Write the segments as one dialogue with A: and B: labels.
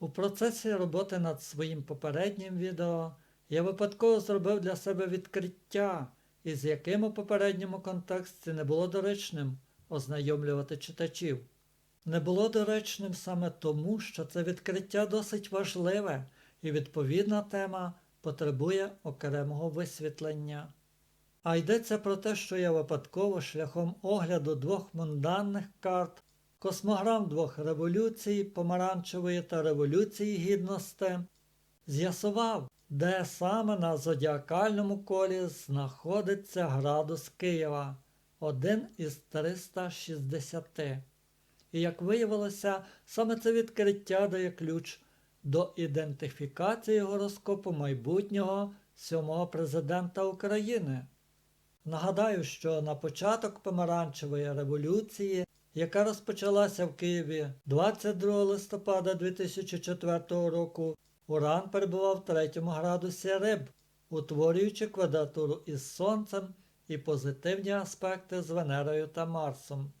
A: У процесі роботи над своїм попереднім відео я випадково зробив для себе відкриття, із яким у попередньому контексті не було доречним ознайомлювати читачів. Не було доречним саме тому, що це відкриття досить важливе і відповідна тема потребує окремого висвітлення. А йдеться про те, що я випадково шляхом огляду двох мунданних карт, космограм двох революцій, помаранчевої та революції гідності, з'ясував, де саме на зодіакальному колі знаходиться градус Києва, один із 360. І як виявилося, саме це відкриття дає ключ до ідентифікації гороскопу майбутнього сьомого президента України. Нагадаю, що на початок помаранчевої революції, яка розпочалася в Києві 22 листопада 2004 року, Уран перебував в третьому градусі риб, утворюючи квадратуру із Сонцем і позитивні аспекти з Венерою та Марсом.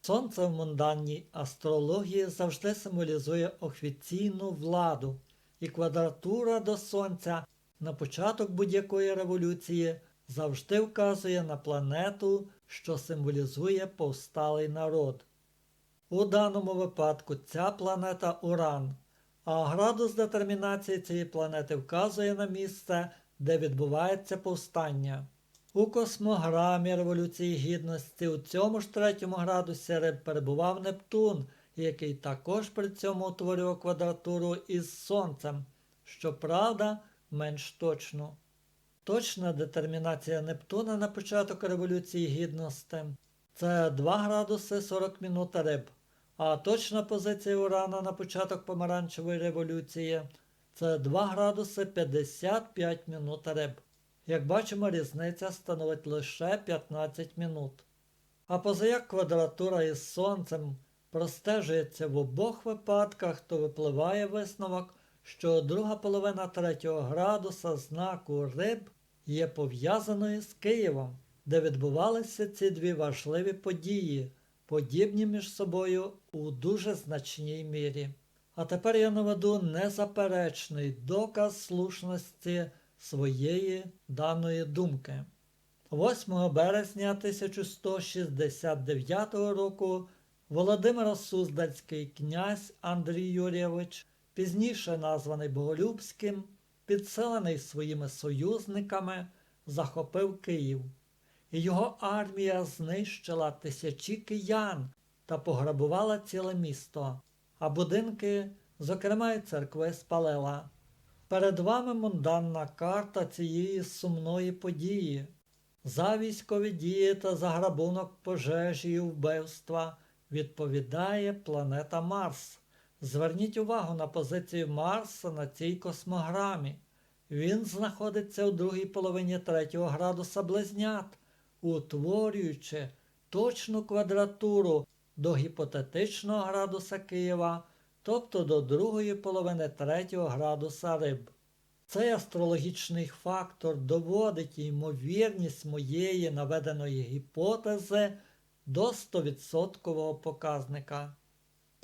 A: Сонце в мунданній астрології завжди символізує офіційну владу, і квадратура до Сонця на початок будь-якої революції завжди вказує на планету, що символізує повсталий народ. У даному випадку ця планета Уран, а градус детермінації цієї планети вказує на місце, де відбувається повстання. У космограмі Революції Гідності у цьому ж третьому градусі риб перебував Нептун, який також при цьому утворював квадратуру із Сонцем, щоправда, менш точну. Точна детермінація Нептуна на початок Революції Гідності це 2 градуси 40 минут риб, а точна позиція Урана на початок помаранчевої революції це 2 градуси 55 минут риб. Як бачимо, різниця становить лише 15 минут. А позаяк квадратура із Сонцем простежується в обох випадках, то випливає висновок, що друга половина третього градуса знаку риб є пов'язаною з Києвом, де відбувалися ці дві важливі події, подібні між собою у дуже значній мірі. А тепер я наведу незаперечний доказ слушності своєї даної думки. 8 березня 1169 року Володимир Суздальський князь Андрій Юрійович, пізніше названий Боголюбським, підсилений своїми союзниками, захопив Київ, його армія знищила тисячі киян та пограбувала ціле місто, а будинки, зокрема й церкви, спалила. Перед вами мунданна карта цієї сумної події. За військові дії та за грабунок пожежі і вбивства відповідає планета Марс. Зверніть увагу на позицію Марса на цій космограмі. Він знаходиться у другій половині третього градуса близнят, утворюючи точну квадратуру до гіпотетичного градуса Києва, тобто до другої половини третього градуса риб. Цей астрологічний фактор доводить ймовірність моєї наведеної гіпотези до 100% показника.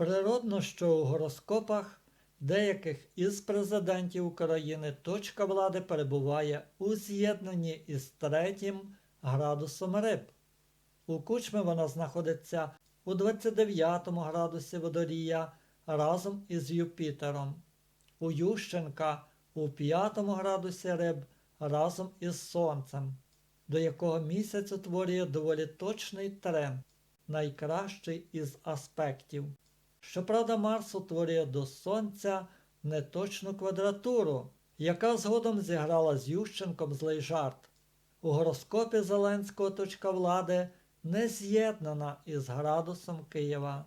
A: Природно, що у гороскопах деяких із президентів України точка влади перебуває у з'єднанні із третім градусом риб. У кучми вона знаходиться у 29 градусі водорія разом із Юпітером. У Ющенка у 5 градусі риб разом із Сонцем, до якого місяць утворює доволі точний тренд, найкращий із аспектів. Щоправда, Марс утворює до Сонця неточну квадратуру, яка згодом зіграла з Ющенком злий жарт. У гороскопі Зеленського точка влади не з'єднана із градусом Києва.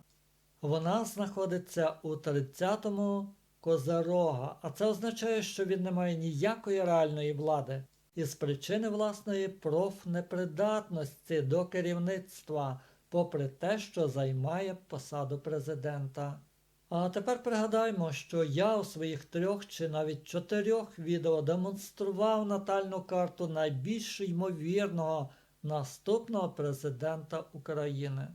A: Вона знаходиться у 30-му Козерога, а це означає, що він не має ніякої реальної влади із причини власної профнепридатності до керівництва, попри те, що займає посаду президента. А тепер пригадаймо, що я у своїх трьох чи навіть чотирьох відео демонстрував натальну карту найбільш ймовірного наступного президента України.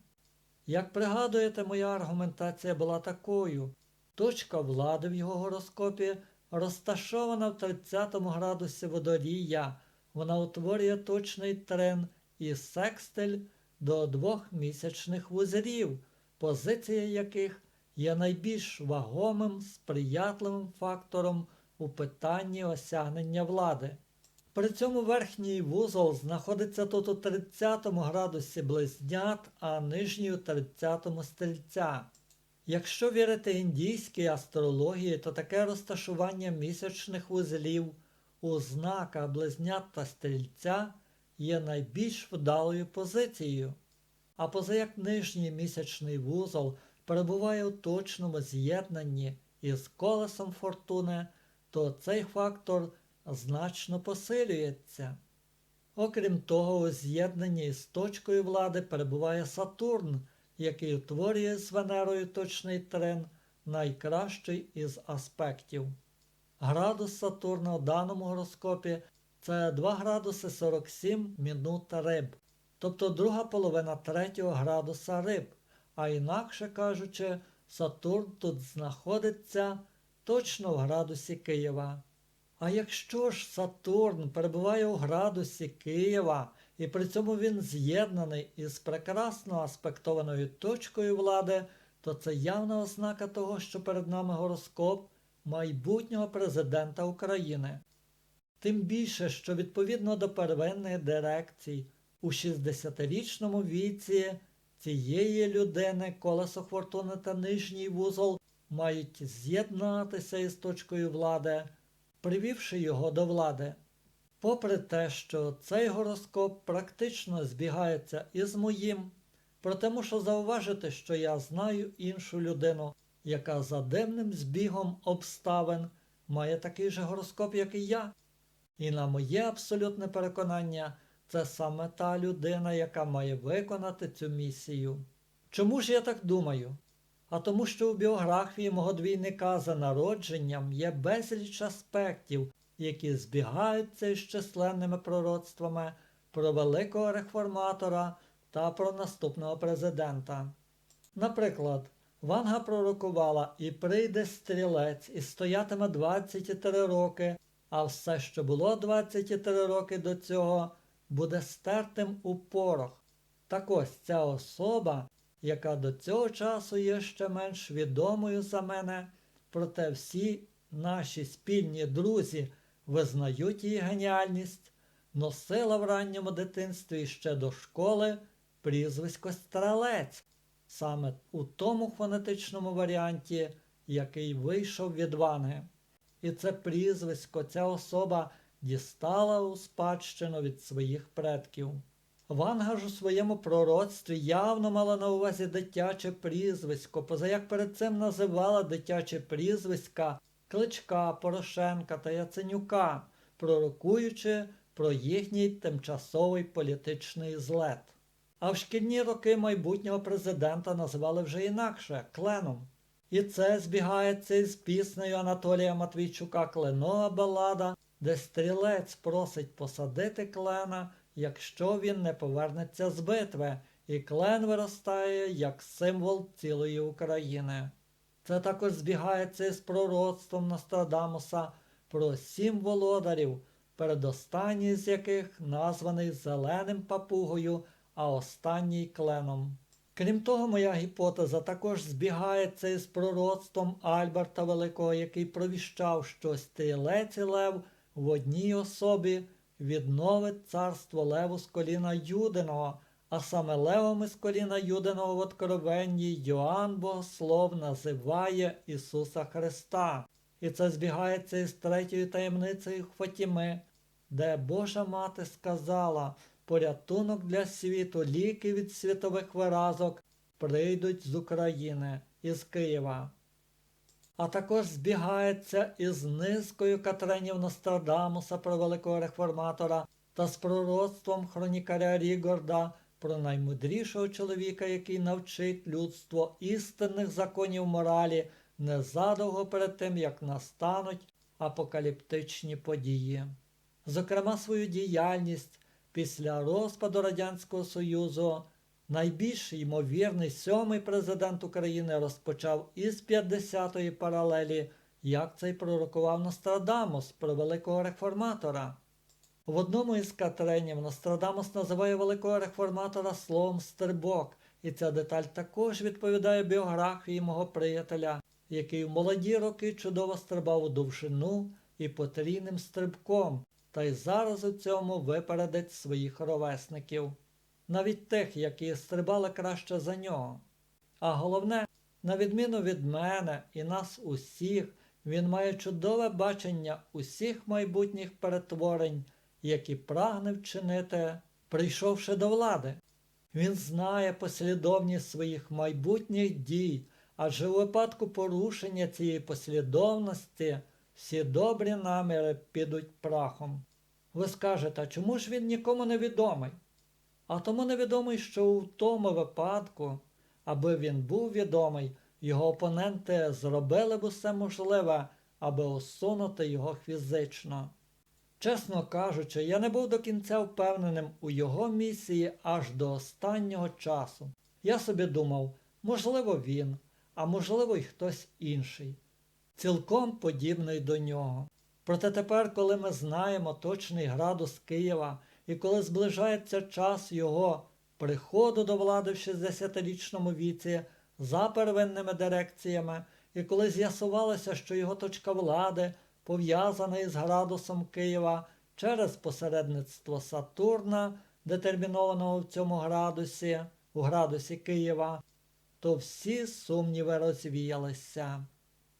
A: Як пригадуєте, моя аргументація була такою, Точка влади в його гороскопі розташована в 30 градусі водорія. Вона утворює точний трен і секстиль до двох місячних вузерів, позиція яких є найбільш вагомим сприятливим фактором у питанні осягнення влади. При цьому верхній вузол знаходиться тут у 30 градусі близнят, а нижній у 30 стрільця. Якщо вірити індійській астрології, то таке розташування місячних вузлів у знаках близнят та стрільця є найбільш вдалою позицією. А поза як нижній місячний вузол перебуває у точному з'єднанні із колесом фортуни, то цей фактор значно посилюється. Окрім того, у з'єднанні із точкою влади перебуває Сатурн, який утворює з Венерою точний трен, найкращий із аспектів. Градус Сатурна у даному гороскопі це 2 градуси 47 минут риб, тобто друга половина третього градуса риб, а інакше кажучи, Сатурн тут знаходиться точно в градусі Києва. А якщо ж Сатурн перебуває у градусі Києва, і при цьому він з'єднаний із прекрасно аспектованою точкою влади, то це явна ознака того, що перед нами гороскоп майбутнього президента України. Тим більше, що відповідно до первинних дирекцій у 60-річному віці цієї людини колесо фортуни та нижній вузол мають з'єднатися із точкою влади, привівши його до влади. Попри те, що цей гороскоп практично збігається із моїм, проте мушу зауважити, що я знаю іншу людину, яка за дивним збігом обставин має такий же гороскоп, як і я. І на моє абсолютне переконання, це саме та людина, яка має виконати цю місію. Чому ж я так думаю? А тому, що у біографії мого двійника за народженням є безліч аспектів, які збігаються із численними пророцтвами про великого реформатора та про наступного президента. Наприклад, Ванга пророкувала і прийде стрілець і стоятиме 23 роки, а все, що було 23 роки до цього, буде стертим у порох. Так ось ця особа, яка до цього часу є ще менш відомою за мене, проте всі наші спільні друзі визнають її геніальність, носила в ранньому дитинстві ще до школи прізвисько Стрелець, саме у тому фонетичному варіанті, який вийшов від Ванги. І це прізвисько ця особа дістала у спадщину від своїх предків. Ванга ж у своєму пророцтві явно мала на увазі дитяче прізвисько, поза як перед цим називала дитяче прізвиська Кличка, Порошенка та Яценюка, пророкуючи про їхній тимчасовий політичний злет. А в шкільні роки майбутнього президента називали вже інакше кленом. І це збігається із піснею Анатолія Матвійчука Кленова балада, де стрілець просить посадити клена, якщо він не повернеться з битви, і клен виростає як символ цілої України. Це також збігається із пророцтвом Нострадамуса про сім володарів, передостанній з яких названий зеленим папугою, а останній кленом. Крім того, моя гіпотеза також збігається із пророцтвом Альберта Великого, який провіщав, що стрілець і лев в одній особі відновить царство леву з коліна Юдиного, а саме левом із коліна Юдиного в Откровенні Йоанн Богослов називає Ісуса Христа. І це збігається із третьою таємницею Фатіми, де Божа Мати сказала порятунок для світу, ліки від світових виразок прийдуть з України, із Києва. А також збігається із низкою Катренів Нострадамуса про великого реформатора та з пророцтвом хронікаря Рігорда про наймудрішого чоловіка, який навчить людство істинних законів моралі незадовго перед тим, як настануть апокаліптичні події. Зокрема, свою діяльність після розпаду Радянського Союзу Найбільш ймовірний сьомий президент України розпочав із 50-ї паралелі, як це й пророкував Нострадамус про великого реформатора. В одному із катренів Нострадамус називає великого реформатора словом стрибок, і ця деталь також відповідає біографії мого приятеля, який в молоді роки чудово стрибав у довжину і потрійним стрибком, та й зараз у цьому випередить своїх ровесників, навіть тих, які стрибали краще за нього. А головне, на відміну від мене і нас усіх, він має чудове бачення усіх майбутніх перетворень, які прагне вчинити, прийшовши до влади. Він знає послідовність своїх майбутніх дій, адже у випадку порушення цієї послідовності всі добрі наміри підуть прахом. Ви скажете, чому ж він нікому не відомий? А тому невідомий, що у тому випадку, аби він був відомий, його опоненти зробили б усе можливе, аби усунути його фізично. Чесно кажучи, я не був до кінця впевненим у його місії аж до останнього часу. Я собі думав, можливо, він, а можливо, й хтось інший, цілком подібний до нього. Проте тепер, коли ми знаємо точний градус Києва і коли зближається час його приходу до влади в 60-річному віці за первинними дирекціями, і коли з'ясувалося, що його точка влади пов'язана із градусом Києва через посередництво Сатурна, детермінованого в цьому градусі, у градусі Києва, то всі сумніви розвіялися.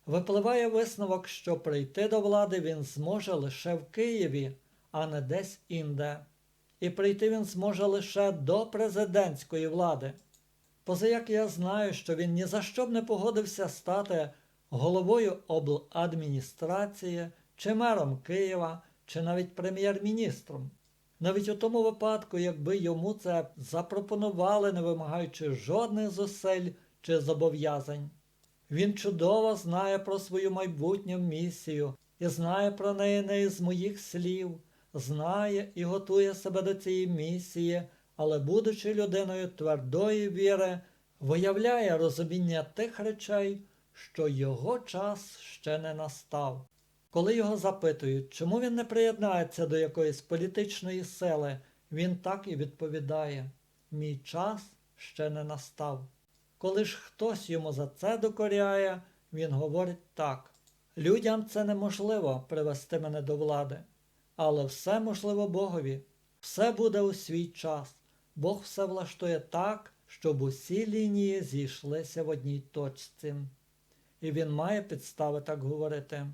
A: Випливає висновок, що прийти до влади він зможе лише в Києві, а не десь інде. І прийти він зможе лише до президентської влади. Позаяк я знаю, що він ні за що б не погодився стати головою обладміністрації, чи мером Києва, чи навіть прем'єр-міністром. Навіть у тому випадку, якби йому це запропонували, не вимагаючи жодних зусиль чи зобов'язань. Він чудово знає про свою майбутню місію і знає про неї не із моїх слів, знає і готує себе до цієї місії, але, будучи людиною твердої віри, виявляє розуміння тих речей, що його час ще не настав. Коли його запитують, чому він не приєднається до якоїсь політичної сили, він так і відповідає: Мій час ще не настав. Коли ж хтось йому за це докоряє, він говорить так: людям це неможливо привести мене до влади, але все можливо Богові, все буде у свій час. Бог все влаштує так, щоб усі лінії зійшлися в одній точці. І він має підстави так говорити.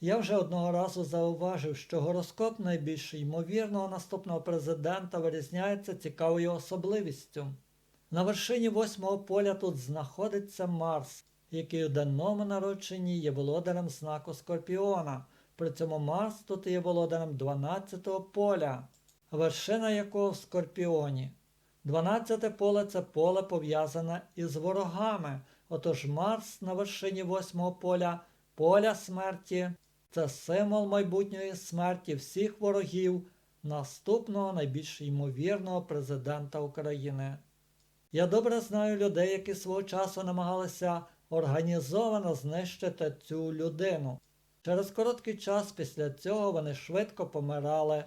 A: Я вже одного разу зауважив, що гороскоп найбільш ймовірного наступного президента вирізняється цікавою особливістю. На вершині восьмого поля тут знаходиться Марс, який у денному народженні є володарем знаку Скорпіона. При цьому Марс тут є володарем 12-го поля, вершина якого в Скорпіоні. 12-те поле це поле пов'язане із ворогами. Отож Марс на вершині восьмого поля, поля смерті, це символ майбутньої смерті всіх ворогів наступного найбільш ймовірного президента України. Я добре знаю людей, які свого часу намагалися організовано знищити цю людину. Через короткий час після цього вони швидко помирали,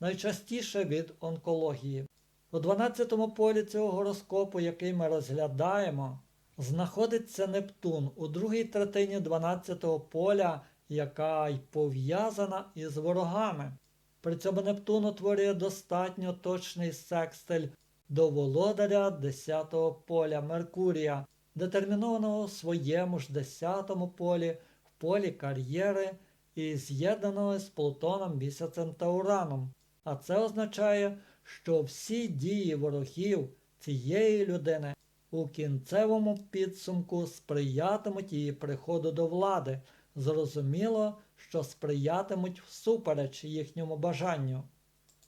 A: найчастіше від онкології. У 12-му полі цього гороскопу, який ми розглядаємо, знаходиться Нептун у другій третині 12-го поля, яка й пов'язана із ворогами. При цьому Нептун утворює достатньо точний секстиль до володаря 10-го поля Меркурія, детермінованого в своєму ж 10-му полі, в полі кар'єри і з'єднаного з Плутоном місяцем та Ураном. А це означає, що всі дії ворогів цієї людини у кінцевому підсумку сприятимуть її приходу до влади. Зрозуміло, що сприятимуть всупереч їхньому бажанню.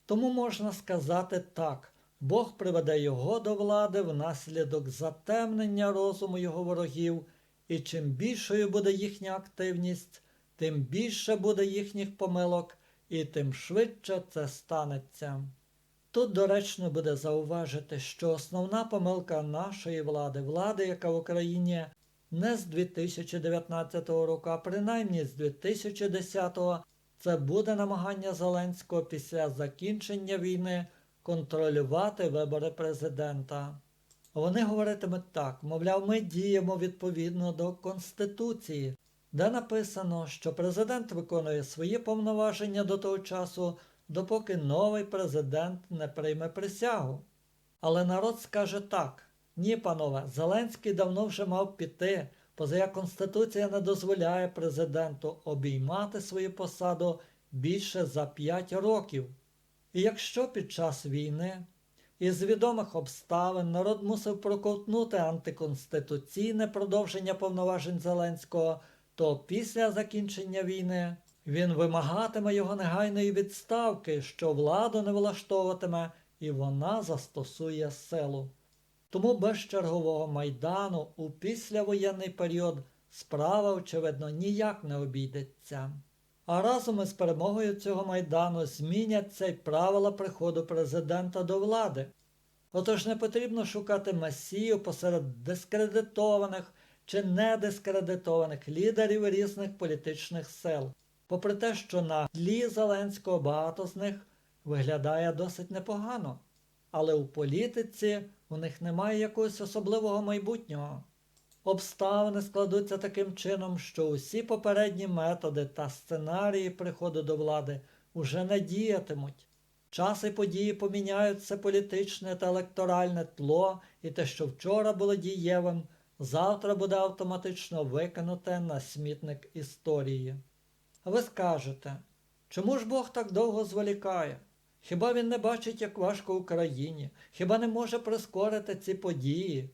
A: Тому можна сказати так. Бог приведе його до влади внаслідок затемнення розуму його ворогів, і чим більшою буде їхня активність, тим більше буде їхніх помилок, і тим швидше це станеться. Тут доречно буде зауважити, що основна помилка нашої влади, влади, яка в Україні не з 2019 року, а принаймні з 2010, це буде намагання Зеленського після закінчення війни контролювати вибори президента. Вони говоритимуть так, мовляв, ми діємо відповідно до Конституції, де написано, що президент виконує свої повноваження до того часу, допоки новий президент не прийме присягу. Але народ скаже так: ні, панове, Зеленський давно вже мав піти, поза Конституція не дозволяє президенту обіймати свою посаду більше за 5 років. І якщо під час війни із відомих обставин народ мусив проковтнути антиконституційне продовження повноважень Зеленського, то після закінчення війни він вимагатиме його негайної відставки, що владу не влаштовуватиме, і вона застосує силу. Тому без чергового майдану у післявоєнний період справа, очевидно, ніяк не обійдеться. А разом із перемогою цього майдану зміняться й правила приходу президента до влади. Отож не потрібно шукати месію посеред дискредитованих чи недискредитованих лідерів різних політичних сил, попри те, що на тлі Зеленського багато з них виглядає досить непогано, але у політиці у них немає якогось особливого майбутнього. Обставини складуться таким чином, що усі попередні методи та сценарії приходу до влади уже не діятимуть. Час і події поміняють все політичне та електоральне тло, і те, що вчора було дієвим, завтра буде автоматично викинуте на смітник історії. Ви скажете, чому ж Бог так довго зволікає? Хіба він не бачить, як важко Україні? Хіба не може прискорити ці події?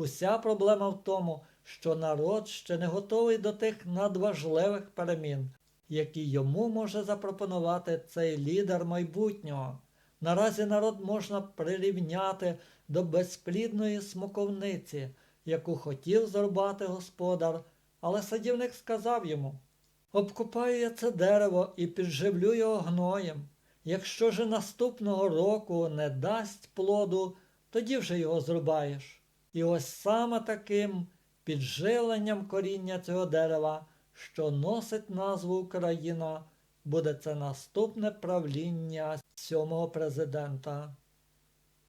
A: Уся проблема в тому, що народ ще не готовий до тих надважливих перемін, які йому може запропонувати цей лідер майбутнього. Наразі народ можна прирівняти до безплідної смоковниці, яку хотів зарубати господар, але садівник сказав йому Обкопаю я це дерево і підживлю його гноєм. Якщо же наступного року не дасть плоду, тоді вже його зрубаєш. І ось саме таким підживленням коріння цього дерева, що носить назву Україна, буде це наступне правління сьомого президента.